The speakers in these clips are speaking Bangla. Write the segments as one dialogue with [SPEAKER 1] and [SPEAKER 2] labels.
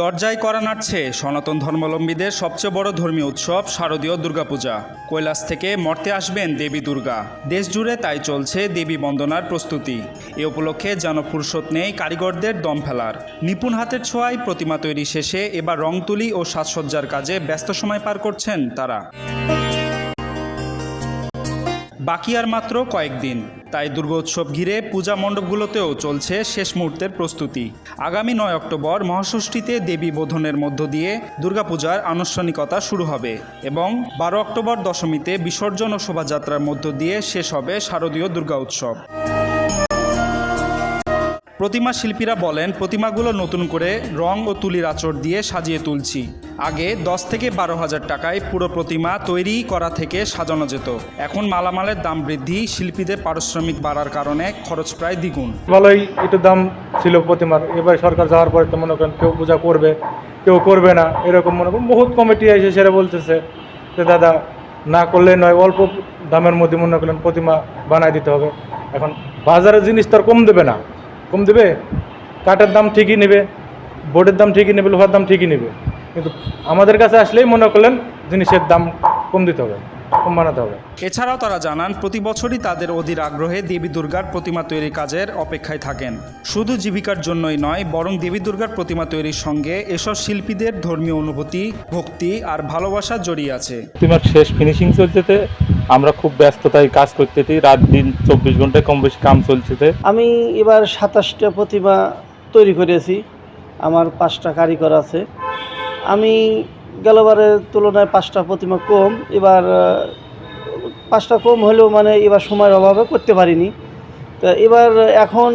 [SPEAKER 1] দরজায় করা নাড়ছে সনাতন ধর্মাবলম্বীদের সবচেয়ে বড় ধর্মীয় উৎসব শারদীয় দুর্গাপূজা। কৈলাস থেকে মর্তে আসবেন দেবী দুর্গা। দেশ জুড়ে তাই চলছে দেবী বন্দনার প্রস্তুতি। এ উপলক্ষে যেন ফুরসত নেই কারিগরদের দম ফেলার। নিপুণ হাতের ছোঁয়ায় প্রতিমা তৈরি শেষে এবার রং তুলি ও সাজসজ্জার কাজে ব্যস্ত সময় পার করছেন তারা। বাকি আর মাত্র কয়েকদিন। তাই দুর্গোৎসব ঘিরে পূজা মণ্ডপগুলোতেও চলছে শেষ মুহূর্তের প্রস্তুতি। আগামী নয় অক্টোবর মহাষষ্ঠীতে দেবী বোধনের মধ্য দিয়ে দুর্গাপূজার আনুষ্ঠানিকতা শুরু হবে এবং বারো অক্টোবর দশমীতে বিসর্জন ও শোভাযাত্রার মধ্য দিয়ে শেষ হবে শারদীয় দুর্গা উৎসব। প্রতিমা শিল্পীরা বলেন, প্রতিমাগুলো নতুন করে রং ও তুলির আচর দিয়ে সাজিয়ে তুলছি। আগে দশ থেকে বারো হাজার টাকায় পুরো প্রতিমা তৈরি করা থেকে সাজানো যেত। এখন মালামালের দাম বৃদ্ধি, শিল্পীদের পারিশ্রমিক বাড়ার কারণে খরচ প্রায় দ্বিগুণ।
[SPEAKER 2] ভালোই একটু দাম ছিল প্রতিমার। এবার সরকার যাওয়ার পরে তো মনে করেন কেউ পূজা করবে, কেউ করবে না। এরকম মনে করেন বহুত কমিটি এসে সেটা বলতেছে যে, দাদা, না করলে নয়, অল্প দামের মধ্যে মনে করেন প্রতিমা বানায় দিতে হবে। এখন বাজারের জিনিস তো আর কম দেবে না। কম দেবে? কাঠের দাম ঠিকই নেবে, বোর্ডের দাম ঠিকই নেবে, লোহার দাম ঠিকই নেবে। কিন্তু আমাদের কাছে আসলেই মনে করলেন জিনিসের দাম কম দিতে হবে কম বানাতে হবে।
[SPEAKER 1] এছাড়াও তারা জানান প্রতি বছরই তাদের অধীর আগ্রহে দেবী দুর্গার প্রতিমা তৈরির কাজের অপেক্ষায় থাকেন। শুধু জীবিকার জন্যই নয় বরং দেবী দুর্গার প্রতিমা তৈরির সঙ্গে এসব শিল্পীদের ধর্মীয় অনুভূতি ভক্তি আর ভালোবাসা জড়িয়ে আছে।
[SPEAKER 3] প্রতিমার শেষ ফিনিশিং চলছেতে আমরা খুব ব্যস্ততায় কাজ করতেছি রাত দিন চব্বিশ ঘন্টায় কম বেশি কাম চলছেতে
[SPEAKER 4] আমি এবার সাতাশটা প্রতিমা তৈরি করেছি। আমার পাঁচটা কারিগর আছে। আমি গেলবারের তুলনায় পাঁচটা প্রতিমা কম, এবার পাঁচটা কম হলেও মানে এবার সময়ের অভাবে করতে পারিনি। তো এবার এখন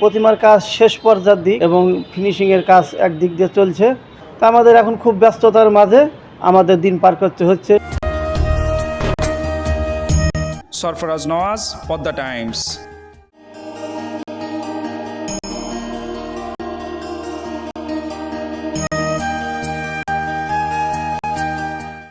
[SPEAKER 4] প্রতিমার কাজ শেষ পর্যায়ের দিক এবং ফিনিশিংয়ের কাজ একদিক দিয়ে চলছে। তা আমাদের এখন খুব ব্যস্ততার মাঝে আমাদের দিন পার করতে হচ্ছে।
[SPEAKER 1] সরফরাজ নওয়াজ, পদ্মা টাইমস।